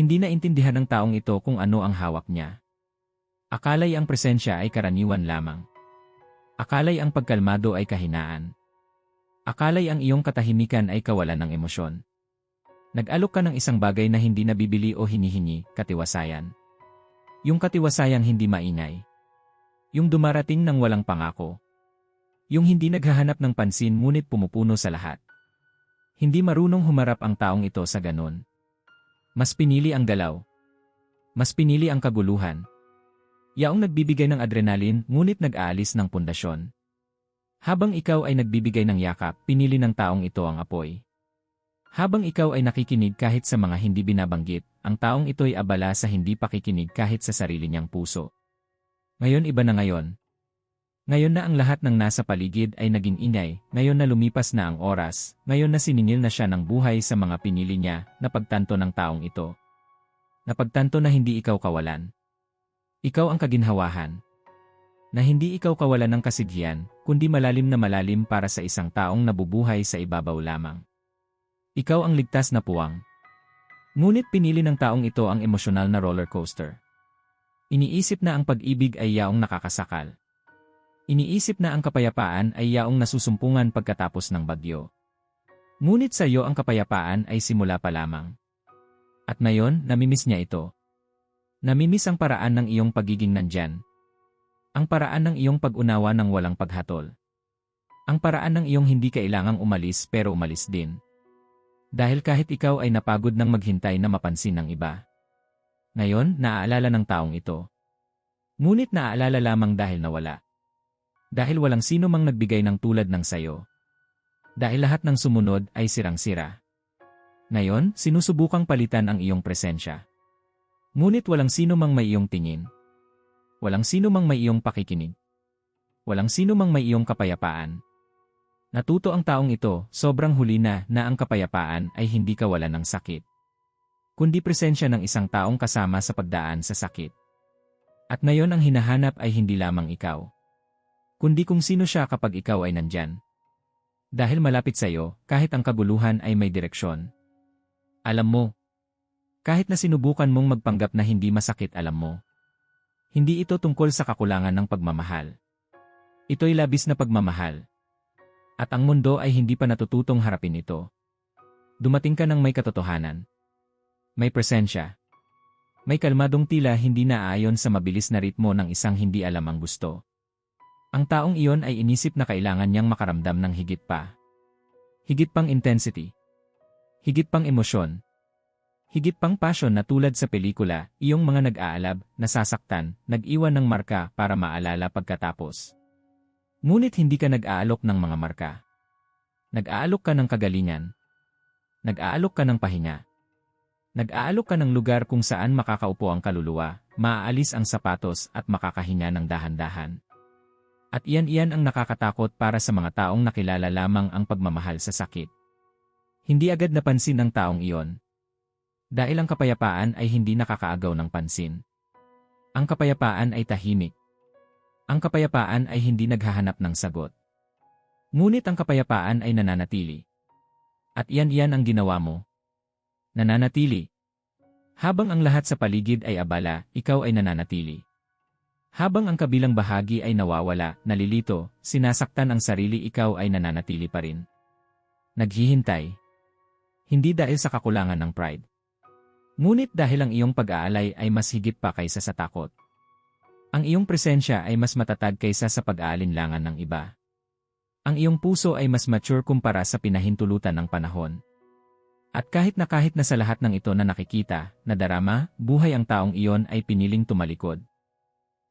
Hindi na intindihan ng taong ito kung ano ang hawak niya. Akalay ang presensya ay karaniwan lamang. Akalay ang pagkalmado ay kahinaan. Akalay ang iyong katahimikan ay kawalan ng emosyon. Nag-alok ka ng isang bagay na hindi nabibili o hinihingi, katiwasayan. Yung katiwasayang hindi maingay. Yung dumarating ng walang pangako. Yung hindi naghahanap ng pansin ngunit pumupuno sa lahat. Hindi marunong humarap ang taong ito sa ganon. Mas pinili ang galaw. Mas pinili ang kaguluhan. Yaong nagbibigay ng adrenalin ngunit nag-aalis ng pundasyon. Habang ikaw ay nagbibigay ng yakap, pinili ng taong ito ang apoy. Habang ikaw ay nakikinig kahit sa mga hindi binabanggit, ang taong ito ay abala sa hindi pakikinig kahit sa sarili niyang puso. Ngayon iba na ngayon. Ngayon na ang lahat ng nasa paligid ay naging ingay, ngayon na lumipas na ang oras, ngayon na siningil na siya ng buhay sa mga pinili niya, napagtanto ng taong ito. Napagtanto na hindi ikaw kawalan. Ikaw ang kaginhawahan. Na hindi ikaw kawalan ng kasighian, kundi malalim na malalim para sa isang taong nabubuhay sa ibabaw lamang. Ikaw ang ligtas na puwang. Ngunit pinili ng taong ito ang emosyonal na roller coaster. Iniisip na ang pag-ibig ay yaong nakakasakal. Iniisip na ang kapayapaan ay yaong nasusumpungan pagkatapos ng bagyo. Ngunit sa iyo ang kapayapaan ay simula pa lamang. At ngayon, namimiss niya ito. Namimiss ang paraan ng iyong pagiging nandyan. Ang paraan ng iyong pag-unawa ng walang paghatol. Ang paraan ng iyong hindi kailangang umalis pero umalis din. Dahil kahit ikaw ay napagod ng maghintay na mapansin ng iba. Ngayon, naaalala ng taong ito. Ngunit naaalala lamang dahil nawala. Dahil walang sino mang nagbigay ng tulad ng sayo. Dahil lahat ng sumunod ay sirang-sira. Ngayon, sinusubukang palitan ang iyong presensya. Ngunit walang sino mang may iyong tingin. Walang sino mang may iyong pakikinig. Walang sino mang may iyong kapayapaan. Natuto ang taong ito, sobrang huli na na ang kapayapaan ay hindi kawalan ng sakit. Kundi presensya ng isang taong kasama sa pagdaan sa sakit. At ngayon ang hinahanap ay hindi lamang ikaw kundi kung sino siya kapag ikaw ay nandyan. Dahil malapit sa iyo, kahit ang kaguluhan ay may direksyon. Alam mo, kahit na sinubukan mong magpanggap na hindi masakit alam mo. Hindi ito tungkol sa kakulangan ng pagmamahal. Ito'y labis na pagmamahal. At ang mundo ay hindi pa natututong harapin ito. Dumating ka ng may katotohanan. May presensya. May kalmadong tila hindi naaayon sa mabilis na ritmo ng isang hindi alam ang gusto. Ang taong iyon ay inisip na kailangan niyang makaramdam ng higit pa. Higit pang intensity. Higit pang emosyon. Higit pang passion na tulad sa pelikula, iyong mga nag-aalab, nasasaktan, nag-iwan ng marka para maalala pagkatapos. Ngunit hindi ka nag-aalok ng mga marka. Nag-aalok ka ng kagalingan. Nag-aalok ka ng pahinga. Nag-aalok ka ng lugar kung saan makakaupo ang kaluluwa, maaalis ang sapatos at makakahinga ng dahan-dahan. At iyan-iyan ang nakakatakot para sa mga taong nakilala lamang ang pagmamahal sa sakit. Hindi agad napansin ng taong iyon. Dahil ang kapayapaan ay hindi nakakaagaw ng pansin. Ang kapayapaan ay tahimik. Ang kapayapaan ay hindi naghahanap ng sagot. Ngunit ang kapayapaan ay nananatili. At iyan-iyan ang ginawa mo. Nananatili. Habang ang lahat sa paligid ay abala, ikaw ay nananatili. Habang ang kabilang bahagi ay nawawala, nalilito, sinasaktan ang sarili ikaw ay nananatili pa rin. Naghihintay. Hindi dahil sa kakulangan ng pride. Ngunit dahil ang iyong pag-aalay ay mas higit pa kaysa sa takot. Ang iyong presensya ay mas matatag kaysa sa pag-aalinlangan ng iba. Ang iyong puso ay mas mature kumpara sa pinahintulutan ng panahon. At kahit na kahit na sa lahat ng ito na nakikita, na darama, buhay ang taong iyon ay piniling tumalikod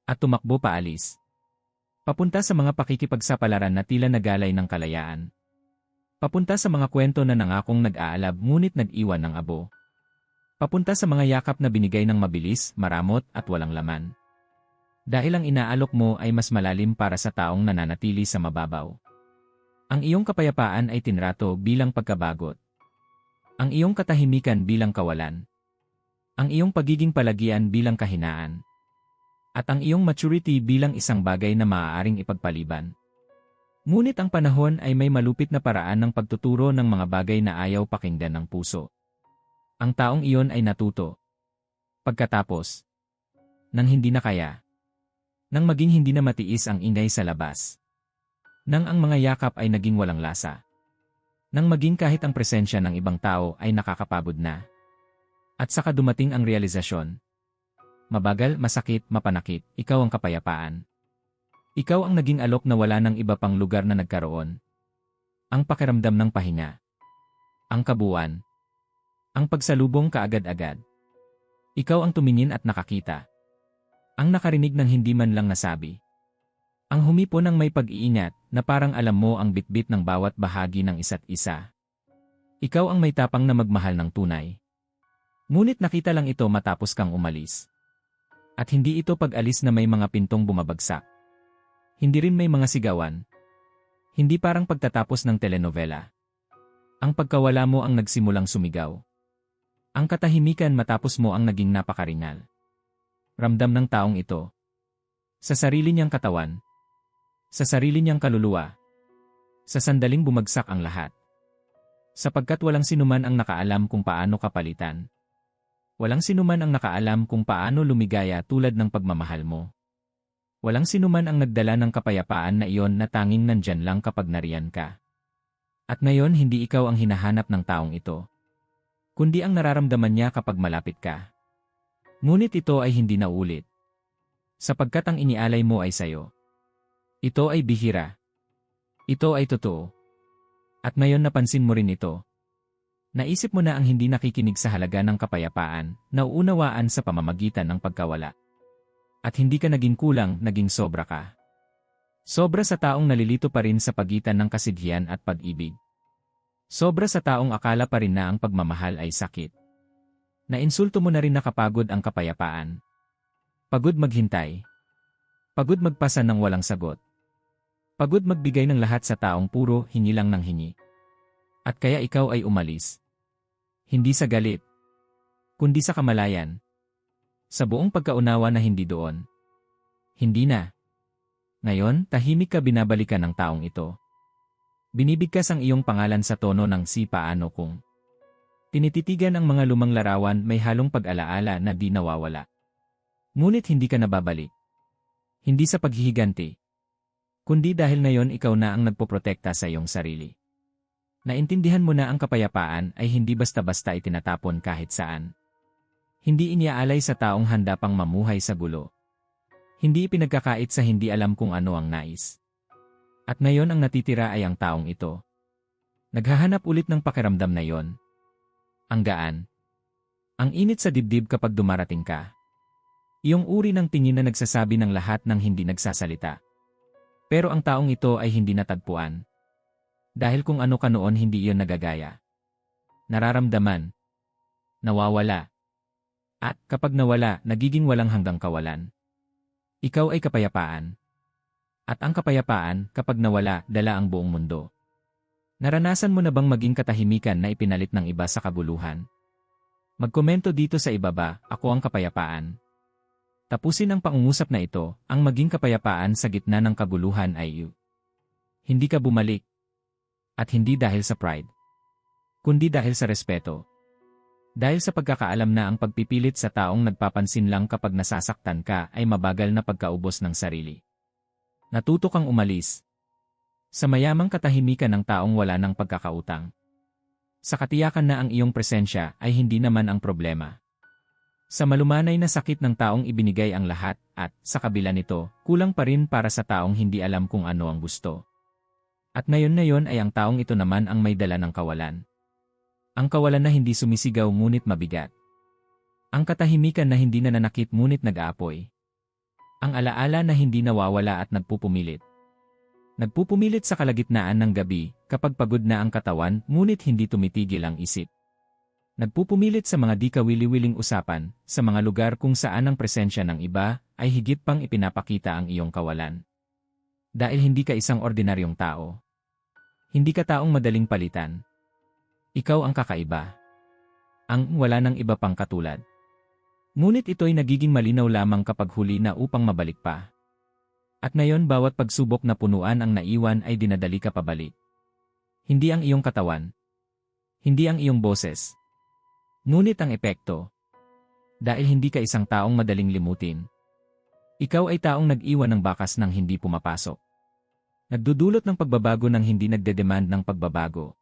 at tumakbo paalis. Papunta sa mga pakikipagsapalaran na tila nagalay ng kalayaan. Papunta sa mga kwento na nangakong nag-aalab ngunit nag-iwan ng abo. Papunta sa mga yakap na binigay ng mabilis, maramot at walang laman. Dahil ang inaalok mo ay mas malalim para sa taong nananatili sa mababaw. Ang iyong kapayapaan ay tinrato bilang pagkabagot. Ang iyong katahimikan bilang kawalan. Ang iyong pagiging palagian bilang kahinaan at ang iyong maturity bilang isang bagay na maaaring ipagpaliban. Ngunit ang panahon ay may malupit na paraan ng pagtuturo ng mga bagay na ayaw pakinggan ng puso. Ang taong iyon ay natuto. Pagkatapos, nang hindi na kaya, nang maging hindi na matiis ang ingay sa labas, nang ang mga yakap ay naging walang lasa, nang maging kahit ang presensya ng ibang tao ay nakakapagod na. At saka dumating ang realisasyon. Mabagal, masakit, mapanakit, ikaw ang kapayapaan. Ikaw ang naging alok na wala ng iba pang lugar na nagkaroon. Ang pakiramdam ng pahinga. Ang kabuuan. Ang pagsalubong kaagad-agad. Ikaw ang tumingin at nakakita. Ang nakarinig ng hindi man lang nasabi. Ang humipo ng may pag-iingat na parang alam mo ang bitbit ng bawat bahagi ng isa't isa. Ikaw ang may tapang na magmahal ng tunay. Ngunit nakita lang ito matapos kang umalis. At hindi ito pag-alis na may mga pintong bumabagsak. Hindi rin may mga sigawan. Hindi parang pagtatapos ng telenovela. Ang pagkawala mo ang nagsimulang sumigaw. Ang katahimikan matapos mo ang naging napakaringal. Ramdam ng taong ito. Sa sarili niyang katawan. Sa sarili niyang kaluluwa. Sa sandaling bumagsak ang lahat. Sapagkat walang sinuman ang nakaalam kung paano kapalitan. Walang sinuman ang nakaalam kung paano lumigaya tulad ng pagmamahal mo. Walang sinuman ang nagdala ng kapayapaan na iyon na tanging nandyan lang kapag nariyan ka. At ngayon hindi ikaw ang hinahanap ng taong ito. Kundi ang nararamdaman niya kapag malapit ka. Ngunit ito ay hindi na ulit. Sapagkat ang inialay mo ay sayo. Ito ay bihira. Ito ay totoo. At ngayon napansin mo rin ito. Naisip mo na ang hindi nakikinig sa halaga ng kapayapaan, nauunawaan sa pamamagitan ng pagkawala. At hindi ka naging kulang, naging sobra ka. Sobra sa taong nalilito pa rin sa pagitan ng kasidhian at pag-ibig. Sobra sa taong akala pa rin na ang pagmamahal ay sakit. Nainsulto mo na rin nakapagod ang kapayapaan. Pagod maghintay. Pagod magpasa ng walang sagot. Pagod magbigay ng lahat sa taong puro hingi lang ng hingi. At kaya ikaw ay umalis. Hindi sa galit. Kundi sa kamalayan. Sa buong pagkaunawa na hindi doon. Hindi na. Ngayon, tahimik ka binabalikan ng taong ito. Binibigkas ang iyong pangalan sa tono ng si paano kung. Tinititigan ang mga lumang larawan may halong pag-alaala na di nawawala. Ngunit hindi ka nababalik. Hindi sa paghihiganti. Kundi dahil ngayon ikaw na ang nagpoprotekta sa iyong sarili. Naintindihan mo na ang kapayapaan ay hindi basta-basta itinatapon kahit saan. Hindi iniaalay sa taong handa pang mamuhay sa gulo. Hindi ipinagkakait sa hindi alam kung ano ang nais. At ngayon ang natitira ay ang taong ito. Naghahanap ulit ng pakiramdam na yon. Ang gaan. Ang init sa dibdib kapag dumarating ka. Iyong uri ng tingin na nagsasabi ng lahat ng hindi nagsasalita. Pero ang taong ito ay hindi natagpuan. Dahil kung ano ka noon hindi iyon nagagaya. Nararamdaman. Nawawala. At kapag nawala, nagiging walang hanggang kawalan. Ikaw ay kapayapaan. At ang kapayapaan, kapag nawala, dala ang buong mundo. Naranasan mo na bang maging katahimikan na ipinalit ng iba sa kabuluhan? Magkomento dito sa ibaba, ako ang kapayapaan. Tapusin ang pangungusap na ito, ang maging kapayapaan sa gitna ng kabuluhan ay you. Hindi ka bumalik. At hindi dahil sa pride. Kundi dahil sa respeto. Dahil sa pagkakaalam na ang pagpipilit sa taong nagpapansin lang kapag nasasaktan ka ay mabagal na pagkaubos ng sarili. Natuto kang umalis. Sa mayamang katahimikan ng taong wala ng pagkakautang. Sa katiyakan na ang iyong presensya ay hindi naman ang problema. Sa malumanay na sakit ng taong ibinigay ang lahat at, sa kabila nito, kulang pa rin para sa taong hindi alam kung ano ang gusto. At ngayon na yon ay ang taong ito naman ang may dala ng kawalan. Ang kawalan na hindi sumisigaw ngunit mabigat. Ang katahimikan na hindi nananakit ngunit nag-aapoy. Ang alaala na hindi nawawala at nagpupumilit. Nagpupumilit sa kalagitnaan ng gabi kapag pagod na ang katawan ngunit hindi tumitigil ang isip. Nagpupumilit sa mga di kawili-wiling usapan sa mga lugar kung saan ang presensya ng iba ay higit pang ipinapakita ang iyong kawalan. Dahil hindi ka isang ordinaryong tao. Hindi ka taong madaling palitan. Ikaw ang kakaiba. Ang wala ng iba pang katulad. Ngunit ito'y nagiging malinaw lamang kapag huli na upang mabalik pa. At ngayon bawat pagsubok na punuan ang naiwan ay dinadali ka pabalik. Hindi ang iyong katawan. Hindi ang iyong boses. Ngunit ang epekto. Dahil hindi ka isang taong madaling limutin. Ikaw ay taong nag-iwan ng bakas ng hindi pumapasok. Nagdudulot ng pagbabago ng hindi nagdedemand ng pagbabago.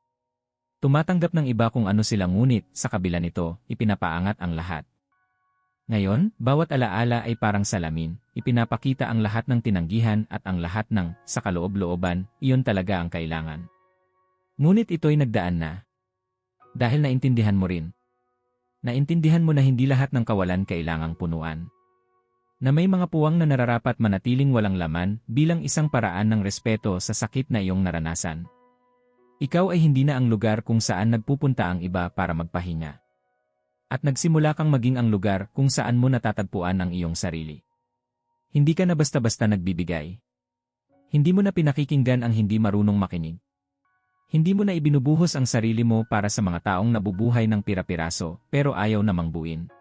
Tumatanggap ng iba kung ano sila ngunit, sa kabila nito, ipinapaangat ang lahat. Ngayon, bawat alaala ay parang salamin, ipinapakita ang lahat ng tinanggihan at ang lahat ng, sa kaloob-looban, iyon talaga ang kailangan. Ngunit ito'y nagdaan na. Dahil naintindihan mo rin. Naintindihan mo na hindi lahat ng kawalan kailangang punuan. Na may mga puwang na nararapat manatiling walang laman bilang isang paraan ng respeto sa sakit na iyong naranasan. Ikaw ay hindi na ang lugar kung saan nagpupunta ang iba para magpahinga. At nagsimula kang maging ang lugar kung saan mo natatagpuan ang iyong sarili. Hindi ka na basta-basta nagbibigay. Hindi mo na pinakikinggan ang hindi marunong makinig. Hindi mo na ibinubuhos ang sarili mo para sa mga taong nabubuhay ng pira-piraso pero ayaw namang buin.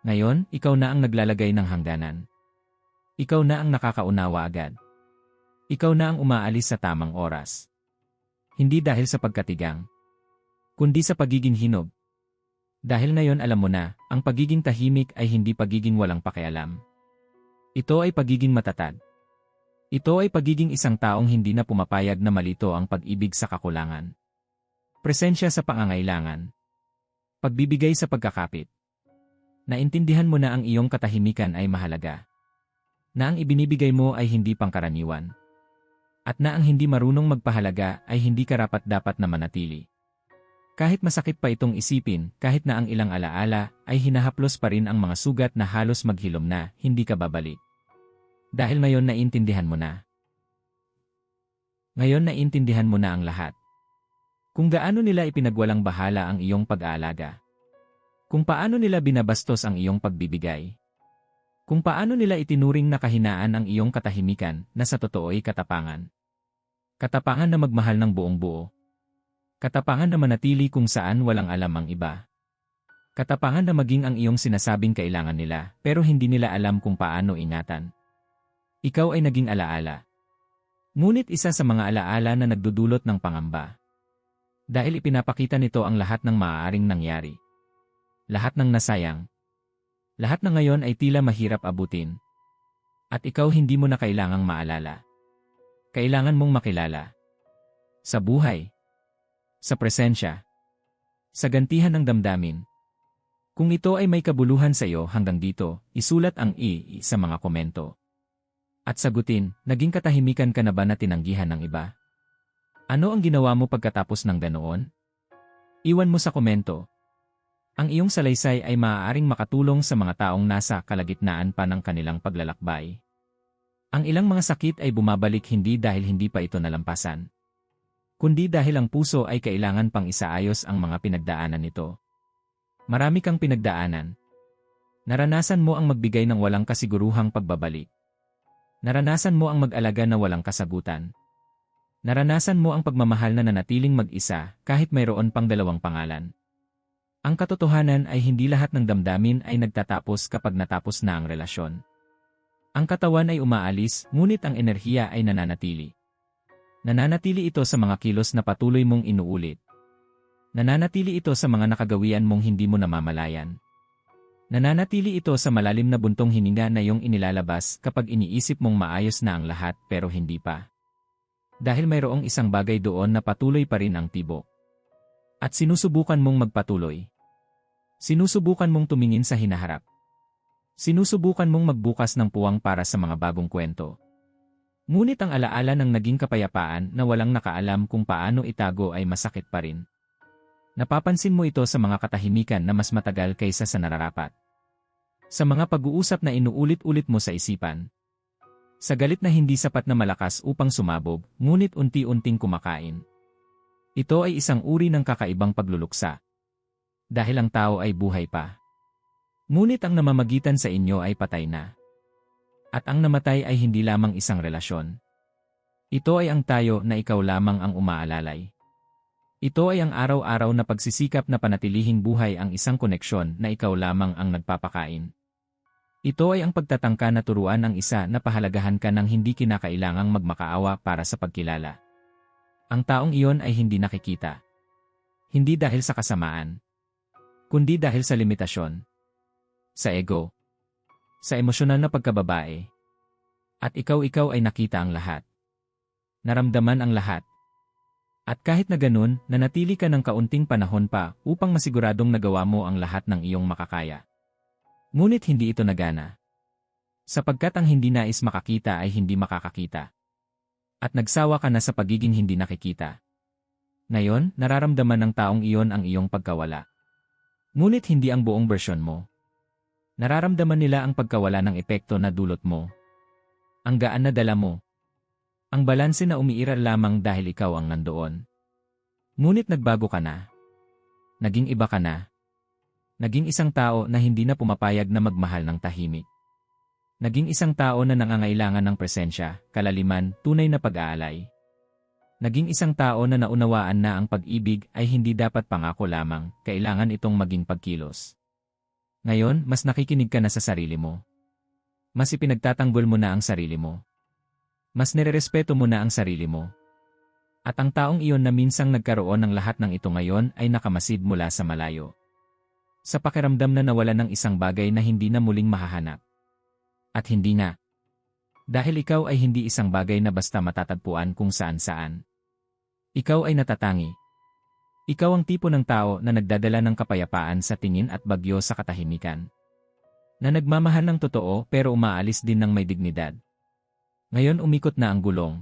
Ngayon, ikaw na ang naglalagay ng hangganan. Ikaw na ang nakakaunawa agad. Ikaw na ang umaalis sa tamang oras. Hindi dahil sa pagkatigang, kundi sa pagiging hinog. Dahil ngayon alam mo na, ang pagiging tahimik ay hindi pagiging walang pakialam. Ito ay pagiging matatag. Ito ay pagiging isang taong hindi na pumapayag na malito ang pag-ibig sa kakulangan. Presensya sa pangangailangan. Pagbibigay sa pagkakapit. Naintindihan mo na ang iyong katahimikan ay mahalaga. Na ang ibinibigay mo ay hindi pangkaraniwan. At na ang hindi marunong magpahalaga ay hindi karapat dapat na manatili. Kahit masakit pa itong isipin, kahit na ang ilang alaala, ay hinahaplos pa rin ang mga sugat na halos maghilom na, hindi ka babalik. Dahil ngayon naintindihan mo na. Ngayon naintindihan mo na ang lahat. Kung gaano nila ipinagwalang bahala ang iyong pag-aalaga. Kung paano nila binabastos ang iyong pagbibigay. Kung paano nila itinuring na kahinaan ang iyong katahimikan na sa totoo'y katapangan. Katapangan na magmahal ng buong buo. Katapangan na manatili kung saan walang alam ang iba. Katapangan na maging ang iyong sinasabing kailangan nila, pero hindi nila alam kung paano ingatan. Ikaw ay naging alaala. Ngunit isa sa mga alaala na nagdudulot ng pangamba. Dahil ipinapakita nito ang lahat ng maaaring nangyari. Lahat ng nasayang. Lahat na ngayon ay tila mahirap abutin. At ikaw hindi mo na kailangang maalala. Kailangan mong makilala. Sa buhay, sa presensya, sa gantihan ng damdamin. Kung ito ay may kabuluhan sa iyo hanggang dito, isulat ang i sa mga komento. At sagutin, naging katahimikan ka na ba na tinanggihan ng iba? Ano ang ginawa mo pagkatapos ng ganoon? Iwan mo sa komento. Ang iyong salaysay ay maaaring makatulong sa mga taong nasa kalagitnaan pa ng kanilang paglalakbay. Ang ilang mga sakit ay bumabalik hindi dahil hindi pa ito nalampasan kundi dahil ang puso ay kailangan pang isaayos ang mga pinagdaanan nito. Marami kang pinagdaanan. Naranasan mo ang magbigay ng walang kasiguruhang pagbabalik. Naranasan mo ang mag-alaga na walang kasagutan. Naranasan mo ang pagmamahal na nanatiling mag-isa kahit mayroon pang dalawang pangalan. Ang katotohanan ay hindi lahat ng damdamin ay nagtatapos kapag natapos na ang relasyon. Ang katawan ay umaalis, ngunit ang enerhiya ay nananatili. Nananatili ito sa mga kilos na patuloy mong inuulit. Nananatili ito sa mga nakagawian mong hindi mo namamalayan. Nananatili ito sa malalim na buntong hininga na iyong inilalabas kapag iniisip mong maayos na ang lahat pero hindi pa. Dahil mayroong isang bagay doon na patuloy pa rin ang tibok. At sinusubukan mong magpatuloy. Sinusubukan mong tumingin sa hinaharap. Sinusubukan mong magbukas ng puwang para sa mga bagong kwento. Ngunit ang alaala ng naging kapayapaan na walang nakaalam kung paano itago ay masakit pa rin. Napapansin mo ito sa mga katahimikan na mas matagal kaysa sa nararapat. Sa mga pag-uusap na inuulit-ulit mo sa isipan. Sa galit na hindi sapat na malakas upang sumabog, ngunit unti-unting kumakain. Ito ay isang uri ng kakaibang pagluluksa. Dahil ang tao ay buhay pa. Ngunit ang namamagitan sa inyo ay patay na. At ang namatay ay hindi lamang isang relasyon. Ito ay ang tayo na ikaw lamang ang umaalalay. Ito ay ang araw-araw na pagsisikap na panatilihing buhay ang isang koneksyon na ikaw lamang ang nagpapakain. Ito ay ang pagtatangka na turuan ang isa na pahalagahan ka ng hindi kinakailangang magmakaawa para sa pagkilala. Ang taong iyon ay hindi nakikita. Hindi dahil sa kasamaan, kundi dahil sa limitasyon. sa ego, sa emosyonal na pagkababae. At ikaw-ikaw ay nakita ang lahat. Naramdaman ang lahat. At kahit na ganun, nanatili ka ng kaunting panahon pa upang masiguradong nagawa mo ang lahat ng iyong makakaya. Ngunit hindi ito nagana. Sapagkat ang hindi nais makakita ay hindi makakakita. At nagsawa ka na sa pagiging hindi nakikita. Ngayon, nararamdaman ng taong iyon ang iyong pagkawala. Ngunit hindi ang buong bersyon mo. Nararamdaman nila ang pagkawala ng epekto na dulot mo. Ang gaan na dala mo. Ang balanse na umiiral lamang dahil ikaw ang nandoon. Ngunit nagbago ka na. Naging iba ka na. Naging isang tao na hindi na pumapayag na magmahal ng tahimik. Naging isang tao na nangangailangan ng presensya, kalaliman, tunay na pag-aalay. Naging isang tao na naunawaan na ang pag-ibig ay hindi dapat pangako lamang, kailangan itong maging pagkilos. Ngayon, mas nakikinig ka na sa sarili mo. Mas ipinagtatanggol mo na ang sarili mo. Mas nirerespeto mo na ang sarili mo. At ang taong iyon na minsang nagkaroon ng lahat ng ito ngayon ay nakamasid mula sa malayo. Sa pakiramdam na nawala ng isang bagay na hindi na muling mahahanap. At hindi nga. Dahil ikaw ay hindi isang bagay na basta matatagpuan kung saan-saan. Ikaw ay natatangi. Ikaw ang tipo ng tao na nagdadala ng kapayapaan sa tingin at bagyo sa katahimikan. Na nagmamahal ng totoo pero umaalis din ng may dignidad. Ngayon umikot na ang gulong.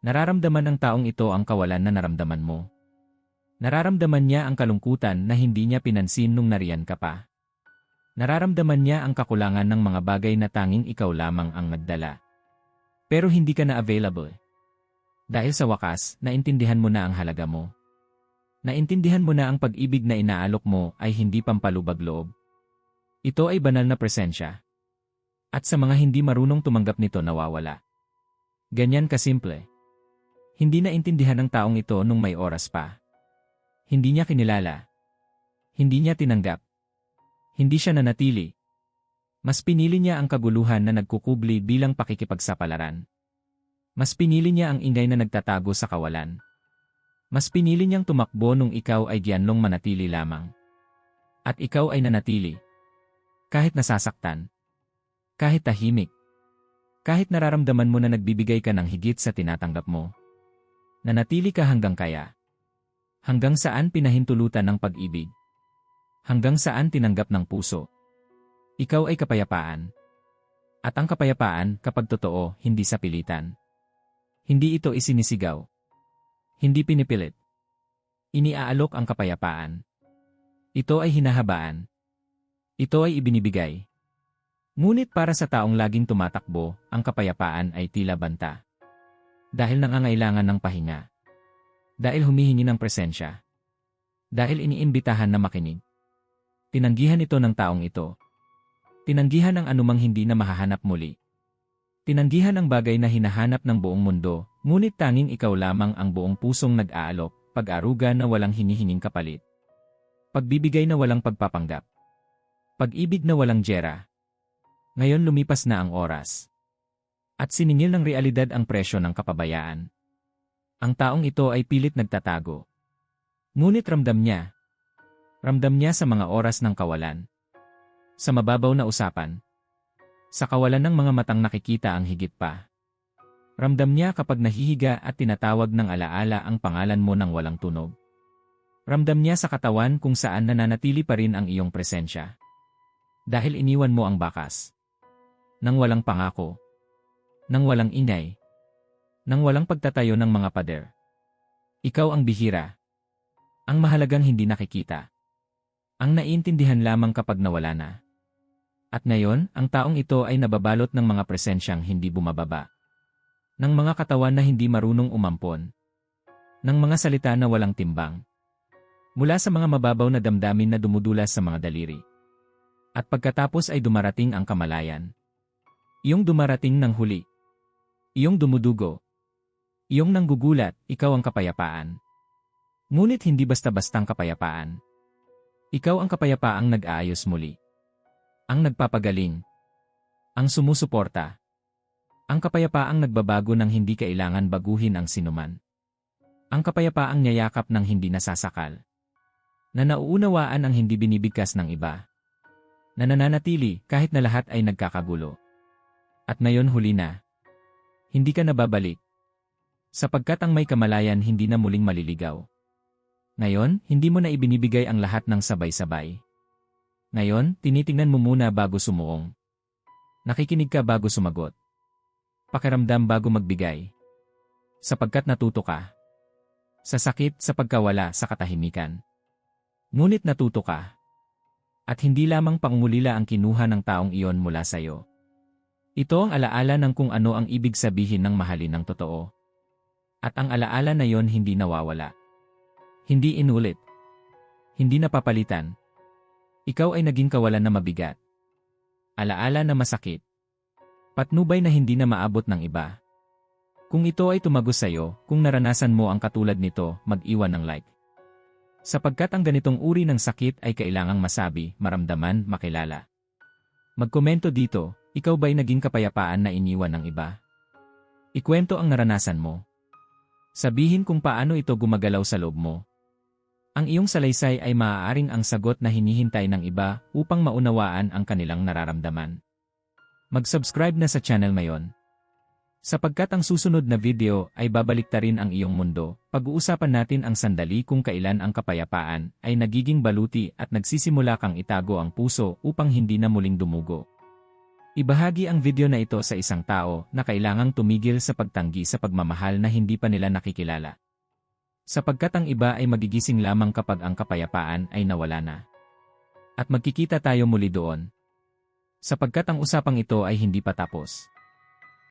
Nararamdaman ng taong ito ang kawalan na naramdaman mo. Nararamdaman niya ang kalungkutan na hindi niya pinansin nung nariyan ka pa. Nararamdaman niya ang kakulangan ng mga bagay na tanging ikaw lamang ang nagdala. Pero hindi ka na available. Dahil sa wakas, naintindihan mo na ang halaga mo. Naintindihan mo na ang pag-ibig na inaalok mo ay hindi pampalubag loob. Ito ay banal na presensya. At sa mga hindi marunong tumanggap nito nawawala. Ganyan kasimple. Hindi naintindihan ng taong ito nung may oras pa. Hindi niya kinilala. Hindi niya tinanggap. Hindi siya nanatili. Mas pinili niya ang kaguluhan na nagkukubli bilang pakikipagsapalaran. Mas pinili niya ang ingay na nagtatago sa kawalan. Mas pinili niyang tumakbo nung ikaw ay gianlong manatili lamang. At ikaw ay nanatili. Kahit nasasaktan. Kahit tahimik. Kahit nararamdaman mo na nagbibigay ka ng higit sa tinatanggap mo. Nanatili ka hanggang kaya. Hanggang saan pinahintulutan ng pag-ibig. Hanggang saan tinanggap ng puso. Ikaw ay kapayapaan. At ang kapayapaan kapag totoo, hindi sa pilitan. Hindi ito isinisigaw. Hindi pinipilit. Iniaalok ang kapayapaan. Ito ay hinahabaan. Ito ay ibinibigay. Ngunit para sa taong laging tumatakbo, ang kapayapaan ay tila banta. Dahil nangangailangan ng pahinga. Dahil humihingi ng presensya. Dahil iniimbitahan na makinig. Tinanggihan ito ng taong ito. Tinanggihan ang anumang hindi na mahahanap muli. Tinanggihan ang bagay na hinahanap ng buong mundo, ngunit tanging ikaw lamang ang buong pusong nag-aalok, pag-aruga na walang hinihinging kapalit. Pagbibigay na walang pagpapanggap. Pag-ibig na walang jera. Ngayon lumipas na ang oras. At siningil ng realidad ang presyo ng kapabayaan. Ang taong ito ay pilit nagtatago. Ngunit ramdam niya, Ramdam niya sa mga oras ng kawalan. Sa mababaw na usapan. Sa kawalan ng mga matang nakikita ang higit pa. Ramdam niya kapag nahihiga at tinatawag ng alaala ang pangalan mo ng walang tunog. Ramdam niya sa katawan kung saan nananatili pa rin ang iyong presensya. Dahil iniwan mo ang bakas. Nang walang pangako. Nang walang ingay. Nang walang pagtatayo ng mga pader. Ikaw ang bihira. Ang mahalagang hindi nakikita. Ang naiintindihan lamang kapag nawala na. At ngayon, ang taong ito ay nababalot ng mga presensyang hindi bumababa. Ng mga katawan na hindi marunong umampon. Ng mga salita na walang timbang. Mula sa mga mababaw na damdamin na dumudulas sa mga daliri. At pagkatapos ay dumarating ang kamalayan. Iyong dumarating ng huli. Iyong dumudugo. Iyong nanggugulat, ikaw ang kapayapaan. Ngunit hindi basta-bastang kapayapaan. Ikaw ang kapayapaang nag-aayos muli. Ang nagpapagaling. Ang sumusuporta. Ang kapayapaang nagbabago ng hindi kailangan baguhin ang sinuman. Ang kapayapaang niyayakap ng hindi nasasakal. Na nauunawaan ang hindi binibigkas ng iba. na nananatili kahit na lahat ay nagkakagulo. At ngayon huli na. Hindi ka nababalik. Sapagkat ang may kamalayan hindi na muling maliligaw. Ngayon, hindi mo na ibinibigay ang lahat ng sabay-sabay. Ngayon, tinitingnan mo muna bago sumuong. Nakikinig ka bago sumagot. Pakiramdam bago magbigay. Sapagkat natuto ka. Sa sakit sa pagkawala sa katahimikan. Ngunit natuto ka. At hindi lamang pangungulila ang kinuha ng taong iyon mula sa iyo. Ito ang alaala ng kung ano ang ibig sabihin ng mahalin ng totoo. At ang alaala na yon hindi nawawala. Hindi inulit. Hindi napapalitan. Ikaw ay naging kawalan na mabigat. Alaala na masakit. Patnubay na hindi na maabot ng iba. Kung ito ay tumagos sa'yo, kung naranasan mo ang katulad nito, mag-iwan ng like. Sapagkat ang ganitong uri ng sakit ay kailangang masabi, maramdaman, makilala. Magkomento dito, ikaw ba'y naging kapayapaan na iniwan ng iba? Ikwento ang naranasan mo. Sabihin kung paano ito gumagalaw sa loob mo. Ang iyong salaysay ay maaaring ang sagot na hinihintay ng iba upang maunawaan ang kanilang nararamdaman. Mag-subscribe na sa channel ngayon. Sapagkat ang susunod na video ay babaliktarin ang iyong mundo, pag-uusapan natin ang sandali kung kailan ang kapayapaan ay nagiging baluti at nagsisimula kang itago ang puso upang hindi na muling dumugo. Ibahagi ang video na ito sa isang tao na kailangang tumigil sa pagtanggi sa pagmamahal na hindi pa nila nakikilala. Sapagkat ang iba ay magigising lamang kapag ang kapayapaan ay nawala na. At magkikita tayo muli doon. Sapagkat ang usapang ito ay hindi pa tapos.